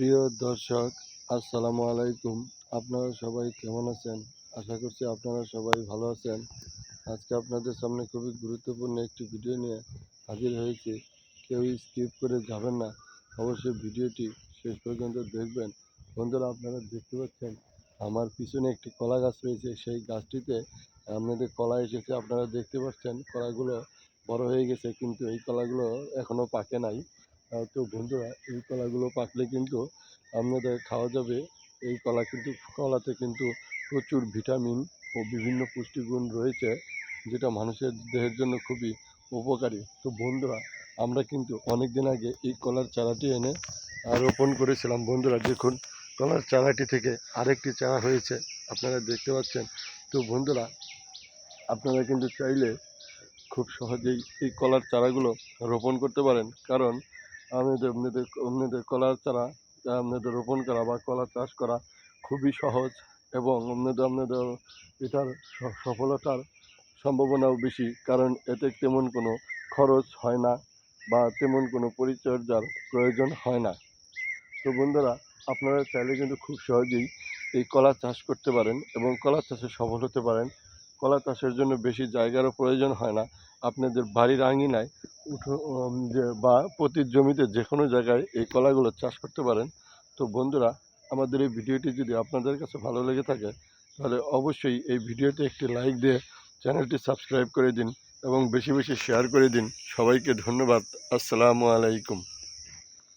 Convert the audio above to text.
প্রিয় দর্শক, আসসালামু আলাইকুম। আপনারা সবাই কেমন আছেন? আশা করছি আপনারা সবাই ভালো আছেন। আজকে আপনাদের সামনে খুবই গুরুত্বপূর্ণ একটি ভিডিও নিয়ে হাজির হয়েছি। কেউ স্কিপ করে যাবেন না। অবশ্যই ভিডিওটি শেষ পর্যন্ত দেখবেন। বন্ধুরা, আপনারা দেখতে পাচ্ছেন, আমার পিছনে একটি কলা গাছ রয়েছে। সেই গাছটিতে আপনাদের কলা এসেছে। আপনারা দেখতে পাচ্ছেন, কলাগুলো বড় হয়ে গেছে, কিন্তু এই কলাগুলো এখনও পাকে নাই। তো বন্ধুরা, এই কলাগুলো পাকলে কিন্তু আপনাদের খাওয়া যাবে। এই কলা কিন্তু, কলাতে কিন্তু প্রচুর ভিটামিন ও বিভিন্ন পুষ্টিগুণ রয়েছে, যেটা মানুষের দেহের জন্য খুবই উপকারী। তো বন্ধুরা, আমরা কিন্তু অনেক দিন আগে এই কলার চারাটি এনে রোপণ করেছিলাম। বন্ধুরা, দেখুন, কলার চারাটি থেকে আরেকটি চারা হয়েছে, আপনারা দেখতে পাচ্ছেন। তো বন্ধুরা, আপনারা কিন্তু চাইলে খুব সহজেই এই কলার চারাগুলো রোপণ করতে পারেন। কারণ আপনাদের আপনাদের আপনাদের কলার চারা আপনাদের রোপণ করা বা কলা চাষ করা খুবই সহজ এবং আপনাদের আপনাদের এটার সফলতার সম্ভাবনাও বেশি। কারণ এতে তেমন কোনো খরচ হয় না বা তেমন কোনো পরিচর্যার প্রয়োজন হয় না। তো বন্ধুরা, আপনারা চাইলে কিন্তু খুব সহজেই এই কলা চাষ করতে পারেন এবং কলা চাষে সফল হতে পারেন। কলা চাষের জন্য বেশি জায়গারও প্রয়োজন হয় না। আপনাদের বাড়ির আঙিনায় উঠো যে বা প্রতি জমিতে যে কোনো জায়গায় এই কলাগুলো চাষ করতে পারেন। তো বন্ধুরা, আমাদের এই ভিডিওটি যদি আপনাদের কাছে ভালো লেগে থাকে, তাহলে অবশ্যই এই ভিডিওতে একটি লাইক দিয়ে চ্যানেলটি সাবস্ক্রাইব করে দিন এবং বেশি বেশি শেয়ার করে দিন। সবাইকে ধন্যবাদ। আসসালামু আলাইকুম।